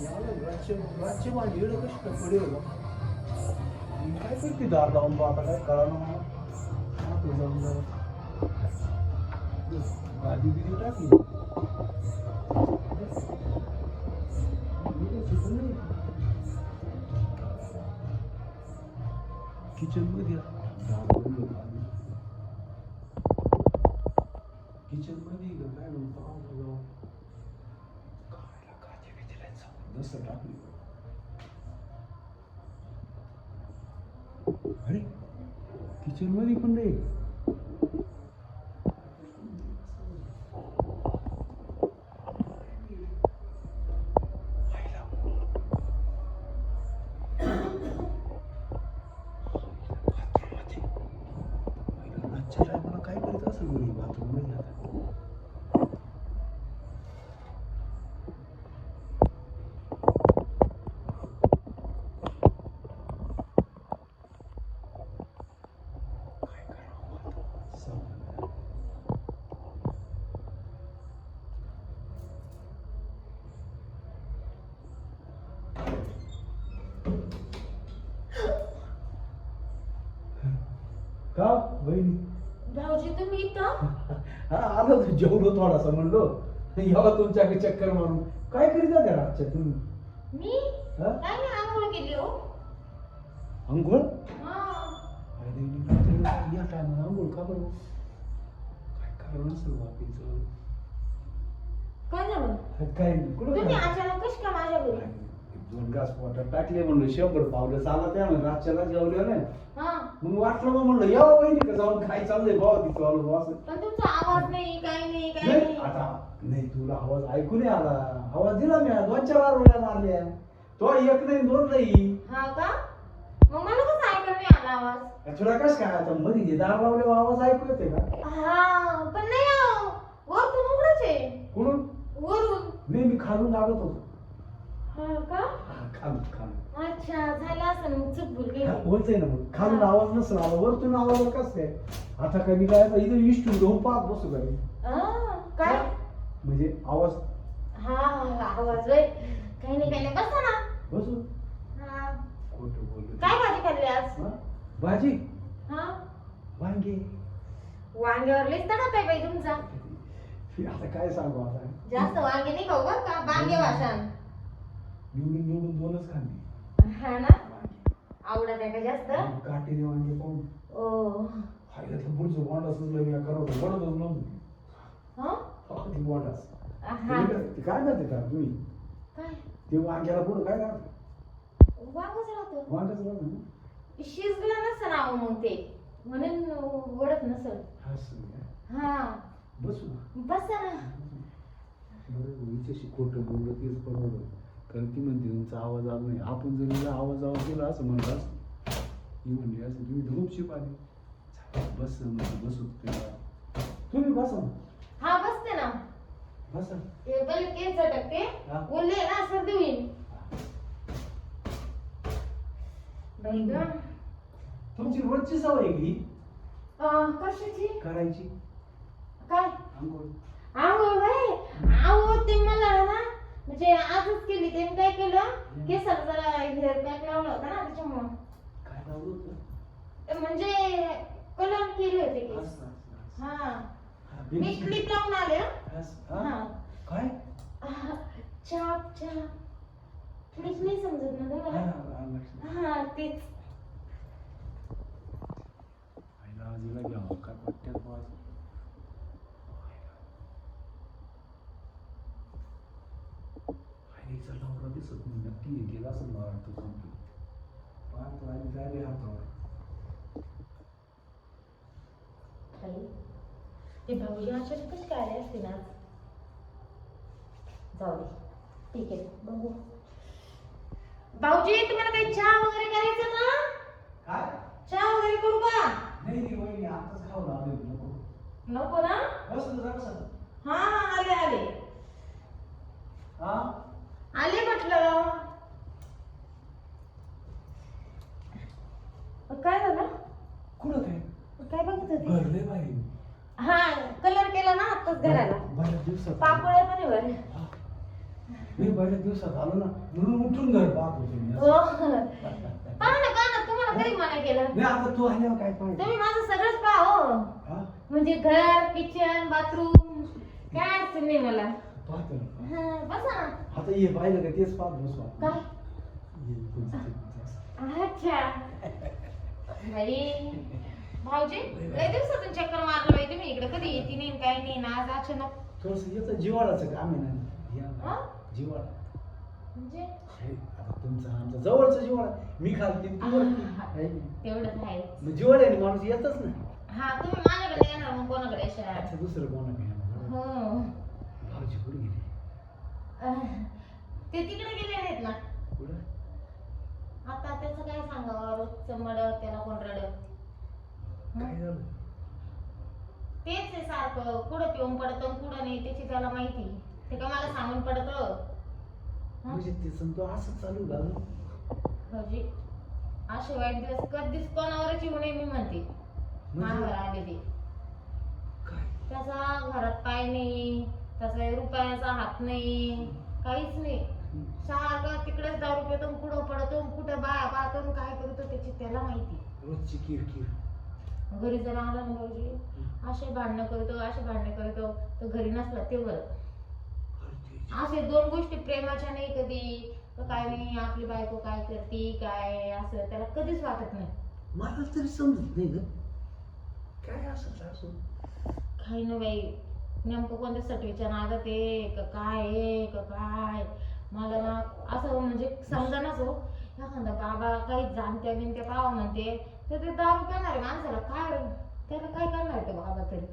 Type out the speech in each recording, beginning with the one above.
रातची माझी इकडं कशी काय काय करते दार लावून बा? आता काय कळा ना जाऊन जरा गादी बिदी टाकली. किचनमध्ये किचनमध्ये काय म्हणतो काय काचे बिचे लय जबरदस्त टाकली अरे किचनमध्ये पण रे आजच्या टायमाला काय करत असेल घरी बाथरूममध्ये आता काय करावं आता? समजलं नाही. का बहिणी भाऊजी तुम्ही इथं हा आलो जेवलो थोडासा म्हणलो यावा तुमच्याकडे चक्कर मारून काय करीत होत्या रातच्या तुम्ही? मी? हा? काय नाही आंघोळ केली हो. अंघोळ हा. अरे रात्री या टायमाला अंघोळ का बरं? काय कारण असेल बाकीचं? काय झालं? काय नाही. कुठं तुम्ही काय? अचानक कशी का माझ्या घरी? दोन घास टाकले म्हणलं शंभर पावलं चालत त्या म्हणलं रातच्याला जेवल्या ना हा. मग वाटलं मग म्हणलं या वहिनी का जाऊन काय चाललंय बाबा तिथं आलो असं पण तुमचा आवाज नाही काही नाही काही नाही नाही. आता नाही तुला आवाज ऐकू नाही आला. आवाज दिला मी दोन चार वेळा मारल्या. तो एक नाही दोन नाही. हा का? मग मला कसं ऐकायला नाही आला आवाज? तुला कस काय आता मध्ये हे दार लावले आवाज ऐकू येते का? हा पण नाही अहो. वरतून उघडच आहे. कुठून? वरून. नाही मी खालून लागत होतो. हा का? हा, खालून खालून. अच्छा झालं असं मग चूक भूल हा, गेली बोलतोय ना मग. खालून आवाज नसेल आला वरतून आवाज कस काय आता कधी काय आता इथं इष्टून घेऊन पाहत बसू काय? हा, काय म्हणजे आवाज? हा हा आवाज होय. काही नाही काही नाही. बसा ना. बसू? हा. खोटं बोललो काय भाजी खाल्ली आज? हा? भाजी? हा? वांगे. वांग्यावर लिस्ट ना काय बाई तुमचा. आता काय सांगू आता? जास्त वांगे नाही खाऊ बरं का? बांगे भाषण निवडून निवडून दोनच खाल्ली. हा ना? आवडत आहे का जास्त? काटेने वांगे पाहून. ओ. हायला पुढचं वांडा सुचलं मी करत वडतच नव्हतं हा? हा, ती वांडास हा. ते काय करते का तुम्ही? काय? ते वांग्याला पुढं काय करते? वांगच राहतो. वांग्याच राहतं शिजलं नसेल अहो मग ते. म्हणून वडत नसेल. हा हा. बसू बसा ना. बरं खोटं बोललं तेच परवडलं. कारण ती म्हणते तुमचा आवाज आला नाही. आपण जर हिला आवाज आवाज दिला असं म्हणलं असतं ही म्हणली असं तुम्ही धूपशीप आली. बस म्हणजे बसू तेव्हा. तुम्ही बसा हा बसते ना. बसा ते पहिले केस झटकते. हा. बोलले ना सर्दी होईल बाई ग. तुमची रोजची सवय आहे की? अं, कशाची? करायची. काय? आंघोळ. आंघोळ बाई. आहो ते मला ना म्हणजे आजच ते काय केलं? केसाला जरा हेअर पॅक लावला होता ना त्याच्यामुळं. काय लावलं होतं? ते म्हणजे कलर केले होते केस. असं, असं, असं. हा. हा, मी. क्लिप लावून आले हं. असं, हा? हा. काय? आहा, चाप चाप. प्लीज नाही समजत ना हा, तुम्हाला हा, लक्षात. हा तेच. आईला आजीला घ्यावं काय वाटतं बुवा आईचा नवरा दिसत नाही नक्की गेला असं मला वाटतं संपलं पाहतो आणि जायला हातावर ताई, ते भाऊजी अचानक कसे काय आले असते ना? जाऊ दे ठीक आहे बघू भाऊजी तुम्हाला काही चहा वगैरे करायचं ना काय चहा वगैरे करू का नाही नाही वहिनी आताच खाऊ लागले नको नको ना बस तुझा कसं हा हा, आले आले हा आले म्हटलं. काय झालं? कुठं काय काय बघत होते भरले बाई. हा कलर केला ना आताच घराला. बऱ्याच दिवसात. पापड्या पण आहे बरं हा. मी पहिल्या दिवसात आलो ना म्हणून उठून घर पाहत होतो मी. हो. पहा ना पहा ना तुम्हाला कधी मना केलं? नाही आता तू आल्यावर काय पाहिजे? तुम्ही माझं सगळंच पहा हो. हा? म्हणजे घर किचन बाथरूम काय अडचण नाही मला. पाहतो ना हा, बसा ना आता ये पाहिलं का तेच पाहत बसू आपण. काय ये. अच्छा भाऊजी लय दिवसातून चक्कर मारलं बाई तुम्ही इकडे कधी येते नाही काय नाही ना आज अचानक थोडंसं याचं जिवाळाचं काम आहे ना हा? या जिवाळा म्हणजे हे, आता तुमचा आमचा जवळचा जिवाळा मी खालती तू वरती आहे की? तेवढंच आहे मग जिवाळ्याने माणूस येतच ना हा तुम्ही माझ्याकडे येणार मग कोणाकडे अच्छा दुसरं कोणा हो भाऊजी कुठे गेली? ते तिकडे गेले आहेत ना. कुठं? आता त्याचं काय सांगावं? रोजचं मड त्याला कोण रड काय झालं? तेच आहे सारखं. कुठं पिऊन पडतं कुठं नाही त्याची त्याला माहिती. ते का मला सांगून पडत? म्हणजे ते समजा असं चालू झालं भाऊजी असे वाईट दिवस कधीच कोणावरच येऊ नये मी म्हणते. म्हणजे? आले ते काय? त्याचा घरात पाय नाही. एक रुपयाचा हात नाही. काहीच नाही. सारखं तिकडेच दारू पितो कुठं पडतो कुठं बाया पाहतो काय करतो त्याची त्याला माहिती. रोजची किरकिर. घरी जर आला ना भाऊजी. असे भांडणं करतो असे भांडणं करतो तो घरी नसला ते बरं. असे दोन गोष्टी प्रेमाच्या नाही कधी. तर काय नाही आपली बायको काय करते काय असं त्याला कधीच वाटत नाही. मला तरी समजत नाही ग. काय असं असं काही ना बाई नेमकं कोणत्या सटवीच्या नादात आहे का काय आहे का काय? मला ना असं म्हणजे समजानाच हो. एखादा बाबा काही जाणत्या बिनत्या पावा म्हणते तर ते दारू पिणारे माणसाला. काय त्याला काय करणार ते बाबा तरी?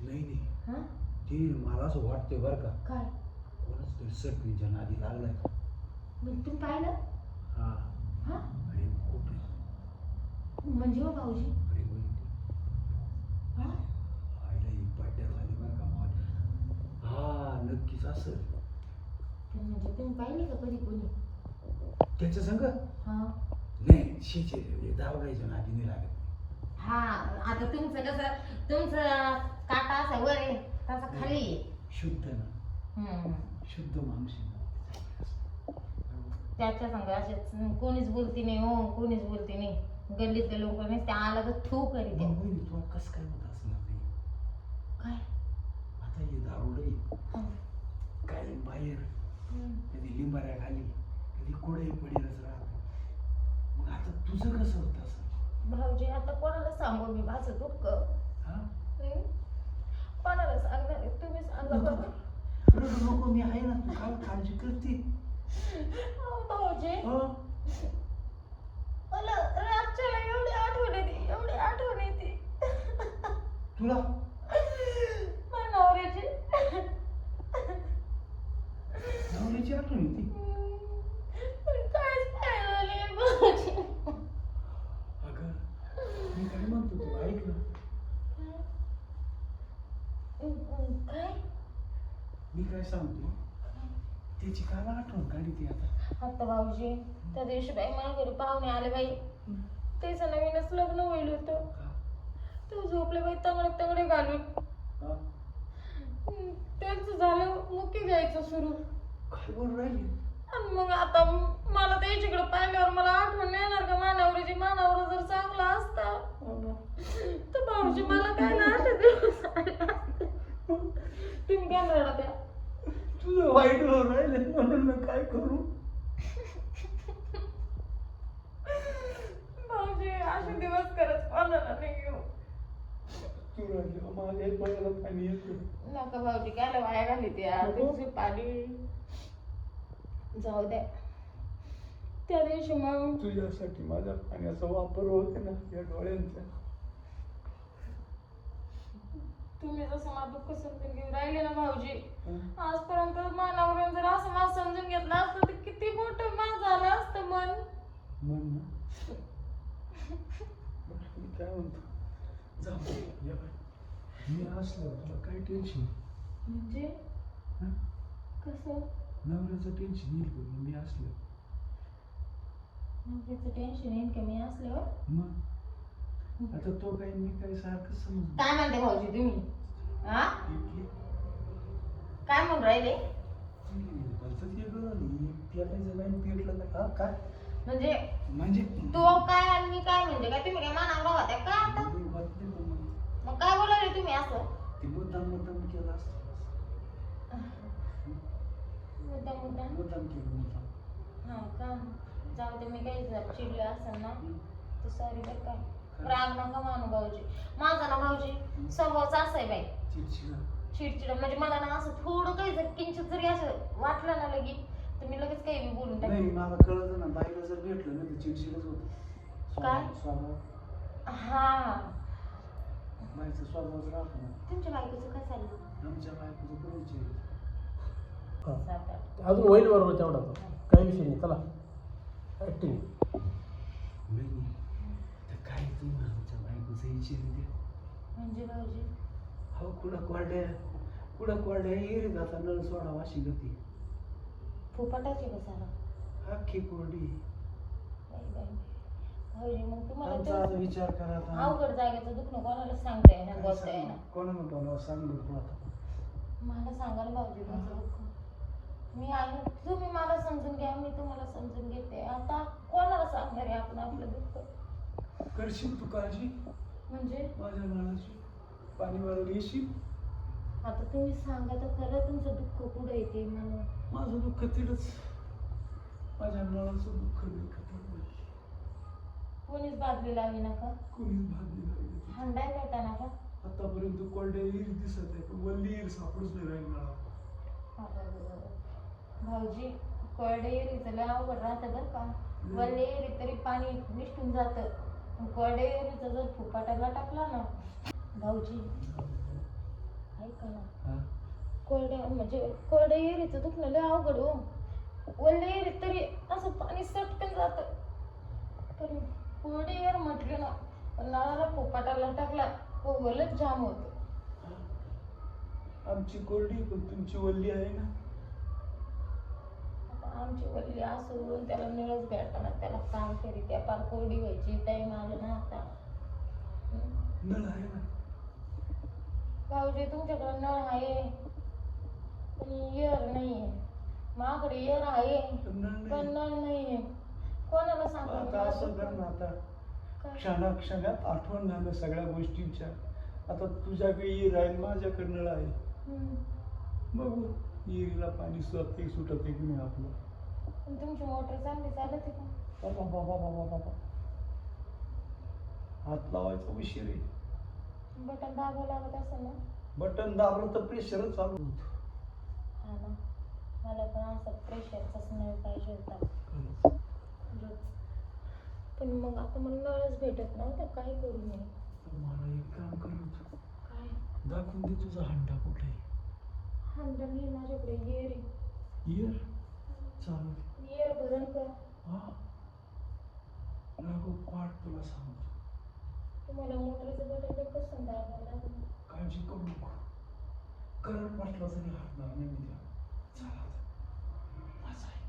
नाही नाही. हा? ते मला असं वाटतंय बरं का. काय? कोणाच तरी सटवीच्या नादी लागलाय म्हणजे तुम्ही पाहिलं? हा. हा? अरे खूप आहे. म्हणजे हो भाऊजी? अरे हा आईला ही पट्ट्या झाली बरं का मला हा नक्कीच असं म्हणजे तुम्ही पाहिली का कधी कोणी त्याच्या संग हा नाही शिचे दावडायच्या नादी नाही लागत हा आता तुमचं कसं तुमचं काटा असा वर आहे त्याचा खाली आहे. शुद्ध ना हम्म. शुद्ध माणूस आहे ना. त्याच्या संग असेच कोणीच बोलती नाही हो कोणीच बोलती नाही गल्लीतले लोक नाही ते आला तर थू करीत मग आहे. तुला कसं काय होत आता हे दारुडे. काय बाहेर हम्म. कधी लिंबाऱ्या खाली कधी कोडे पडेलच राहत मग आता तुझं कसं होत असं भाऊजी आता कोणाला सांगू मी माझं दुःख हा? कोणाला सांगणार? तुम्ही सांगा. रडू नको मी आहे ना तू काळजी करते अहो, भाऊजी हो मला रातच्याला एवढी आठवण येते एवढी आठवण येते तुला माझ्या नवऱ्याची नवऱ्याची आठवण येते पण कायच फायदा नाही भाऊजी अगं मी काय म्हणतो तू ऐक ना काय मी काय सांगतो त्याची काला आठवण काढी ती आता आता भाऊजी त्या दिवशी बाई मला घरी पाहुणे आले बाई. तेच नवीनच लग्न होईल होतं. तो झोपले बाई तंगडे तंगडे घालून. त्यांचं झालं मुकी घ्यायचं सुरू. काय बोल राहिली? आणि मग आता मला त्याच्याकडे पाहिल्यावर मला आठवण येणार का? मानावरीची मानावर जर चांगला असता. हो. तर भाऊजी मला काय ना असे दिवस. तुम्ही काय त्या तुझं वाईट होऊन राहिले म्हणून मी काय करू? भाऊजी असे दिवस खरंच कोणाला नाही घेऊ तू राहिली माझ्या डोळ्याला पाणी येतं नका भाऊजी काय वाया घाली ते यार नको. दिवशी पाणी जाऊ द्या. त्या दिवशी मग तुझ्यासाठी माझ्या पाण्याचा वापर होते ना या डोळ्यांचा. तुम्ही जसं माझं दुःख समजून घेऊन राहिले ना भाऊजी हं? आजपर्यंत मानावर जर असं मला समजून घेतलं असतं तर किती मोठं मान झालं असतं मन. मन ना. मी काय म्हणतो? जाऊ या बाई. मी असलो तुला काय टेन्शन म्हणजे? हं? कसं? नवऱ्याचं टेन्शन येईल बघ मी असलो? त्याचं टेन्शन येईल का मी असल्यावर मग? आता तो काय मी काय सारखं समज काय म्हणते भाऊजी तुम्ही? हा काय म्हणून राहिले? भलतंच पेटायचं नाही पेटलं काय हा काय? म्हणजे म्हणजे तो काय आणि मी काय म्हणजे काय? तुम्ही काय मानावर होत्या का आता? मग काय बोलायले तुम्ही असं? ते मुद्दाम मुद्दाम केलं असतं. मुद्दा मुद्दा मुद्दाम केलं मुद्दाम. हा का? जाऊ दे मी काही जर चिडले असेल ना तर सॉरी बरं का. राग नका मानू भाऊजी. माझा ना भाऊजी स्वभावच असा आहे बाई. चिडचिड. चिडचिड. म्हणजे मला ना असं थोडं काही जर किंचित जरी असं वाटलं ना लगी तर मी लगेच काही बी बोलून नाही मला कळलं ना बाईला जर भेटलं ना तर चिडचिडच होत. काय? स्वभाव हा. बाईचा स्वभावच राहतो ना तुमच्या बायकोचं काय चाललं आमच्या बायकोचं करायचे हा. सात आठ. अजून होईल बरोबर तेवढा तो. काही विषय नाही चला. ऍक्टिंग नाही तर काय तुम्ही आमच्या बायकोचं म्हणजे भाऊजी? हो कुठं कोरड्या कुठं कोरड्या येरी जाता नळ सोडा वाशी गती. फुपाटाचे का सारा अख्खी कोरडी. बाई बाई भाऊजी मग तुम्हाला आमचा विचार करा आता. अवघड जागेचं दुखणं कोणाला सांगता काय बोलता येणार सांगू? कोणाला बोलावं? सांग बरं आता. मला सांगाल भाऊजी तुमचं दुःख. मी आहे तुम्ही मला समजून घ्या मी तुम्हाला समजून घेते. आता कोणाला सांगणार आहे आपण आपलं दुःख? करशील तू काळजी? म्हणजे? माझ्या नळाची पाणी वाढवून येशील? आता तुम्ही सांगा तर खरं तुमचं दुःख कुठे येते मला माझं दुःख तिथंच. माझ्या नळाचं दुःख नाही खतरनाक कोणीच बादली लावी नका कोणीच भागली नाही हंडाय भेटा नका आतापर्यंत कोरड्या येईल दिसत आहे पण वल्ली येईल सापडूच नाही राहील नळा भाऊजी कोरडे लय अवघड राहतं बरं का. वल्ले एरी तरी पाणी निष्ठून जातं. कोरडे एरीचं जर फुपाटाला टाकला ना. भाऊजी ऐका ना? कोरड्या म्हणजे कोरड्या एरीचं दुखणं लय अवघड हो. वल्ले एरीत तरी असं पाणी सटकन जातं. पण कोरडे एअर म्हटले ना नळाला फुपाटाला टाकला तो वलच जाम होतं. आमची कोरडी पण तुमची वल्ली आहे ना? आमची वल्ली असून त्याला निळच भेटताना त्याला काय तरी त्या पार कोरडी व्हायची टाईम आलं ना आता. नळ आहे ना? भाऊजी तुमच्याकडे नळ आहे. पण इयर नाहीये. माझ्याकडे इयर आहे पण नळ नाही. नाहीये. कोणाला सांगू आता असं कर ना आता. काय? क्षणाक्षणात आठवण झालं सगळ्या गोष्टींच्या. आता तुझ्याकडे येईल आहे माझ्याकडे नळ आहे. हम्म. बघू पाणी सुटत आहे सुटत आहे की नाही आपलं. पण तुमची मोटर चांगली चालत आहे का? बाबा बाबा बाबा बाबा. हात लावायचा उशीर आहे. बटन दाबावं लागत असेल ना? बटन दाबलं तर प्रेशरच चालू होतं. हा ना. मला पण असं प्रेशरचाच नळ पाहिजे होता. पण मग आता मला नळच भेटत नव्हता काय करू मी? तर मला एक काम करत काय? दाखवून दे तुझा हंडा कुठे हंडा मी माझ्याकडे येर इयर चालेल येर भरण का? हा. लागो पाठ तुला सांगतो. तुम्हाला मोटरचं बटन कसं दाबावं लागेल काळजी करू नको. करंट वाटला तरी हटणार नाही त्या चला आता. माझा ऐक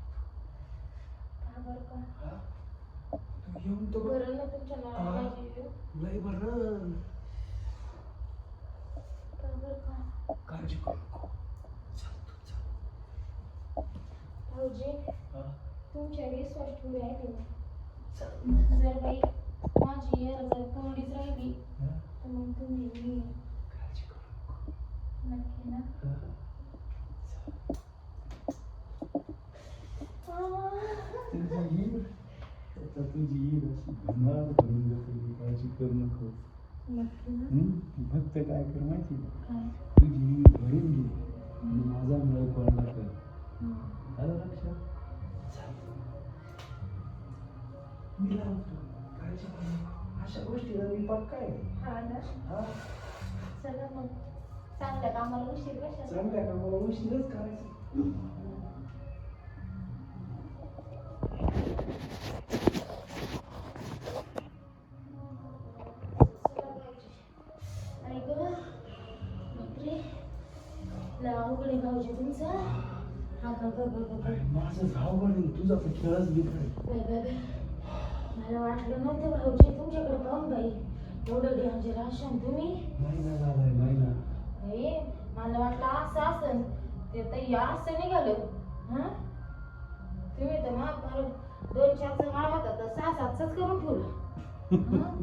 का बरं का? हा? तू येऊन तर बघ. ना तुमच्या हा. नळाला माझी लय बरं. का बरं का? काळजी करू नको. चल तू चल. भाऊजी हा? तुमच्या विश्वास ठेवू आहे मी चल. जर काही माझी येर जर कोरडीच राहिली? तर मग तुम्ही मी काळजी करू नको नक्की ना? तुझी ईर आता तुझी ईर अशी भरणार भरून जाते काळजी करू नको? फक्त काय कर माहिती तुझी ईर भरून घे आणि माझा नळ कोणाला कर. आलं लक्षात. मी लावतो अशा गोष्टीला मी पक्का आहे? हा ना. हा. चला मग. चांगल्या कामाला उशीर कशा चांगल्या कामाला उशीरच करायचं. अवघड भाऊजी तुमचा. हा माझं बरं तुझा खेळच बाय. मला वाटलं नव्हतं भाऊजी तुमच्याकडे पाहून बाई. एवढं डेंजर असाल तुम्ही? महिना झालाय महिना. बाई मला वाटलं असं असन. ते तर या असं निघालं. हा? तुम्ही तर मग फार दोन चारचा गाळ होता तर सहा सातचाच करून ठेवला. हं?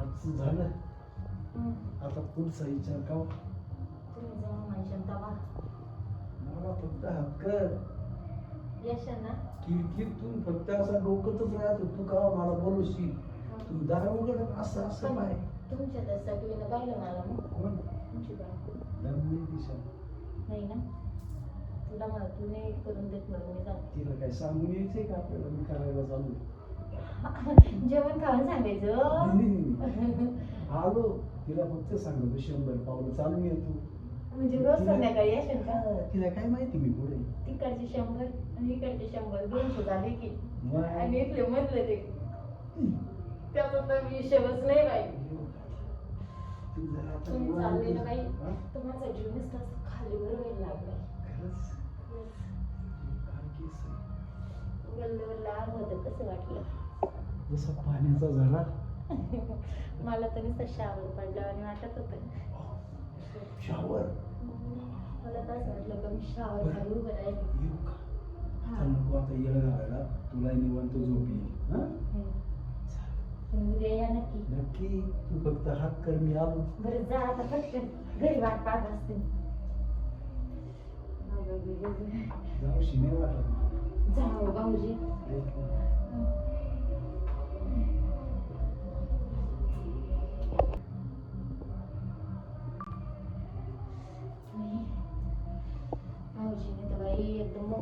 आजचं झालं. हं. आता पुढचा विचार का हो? तुम्ही जाऊन मला फक्त हक्क. येशाल ना? किरकिरतून फक्त असा डोकतच राहतो. तू का मला बोलवशील? तू दार उघडत असं असं पाय तुमच्या त्या सगळीनं पाहिलं मला मग. कोण? तुमची बायको. दिशा. नाही ना? तुला मला तू नाही करून देत म्हणून मी जाते. तिला काय सांगून यायचंय का आपल्याला? मी करायला चालू जेवण खाऊन सांगायचं? नाही, नाही, नाही. आलो. तिला फक्त सांगतो शंभर पावलं चालून येतो म्हणजे रोज संध्याकाळी येशील का? तिला काय माहिती मी पुढे? तिकडचे शंभर आणि इकडचे शंभर दोनशे झाले की? आणि इथले मधले ते. त्याचा हिशोबच नाही बाई. तुम्ही चालले ना बाई. खाली वर व्हायला लागलाय. काय केस होतं वाटलं? जसा पाण्याचा झरा. मला तर नुसतं शावर पडलं आणि वाटत होतं. शावर मला तर असं वाटलं का मी शावर खाली उभं राहिले येऊ का? हा. आता नको आता येळ घालायला. तुला निवांत झोप येईल. हा? उद्या या नक्की. नक्की? तू फक्त हात कर मी आलो. बरं जा आता पटकन घरी वाट पाहत असते. जाऊशी नाही वाटत जाऊ भाऊजी.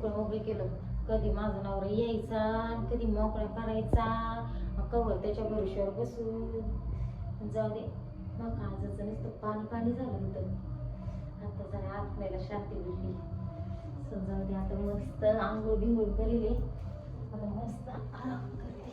मोकळं मोकळं केलं. कधी माझं नवरा यायचा आणि कधी मोकळा करायचा. कवर त्याच्या भरोश्यावर बसून जाऊ दे. मग आजचं नुसतं पाणी पाणी झालं होतं. आता जरा आत्म्याला शांती भेटली. जाऊ दे. आता मस्त आंघोळ बिंगोळ करेल. आता मस्त आराम करते.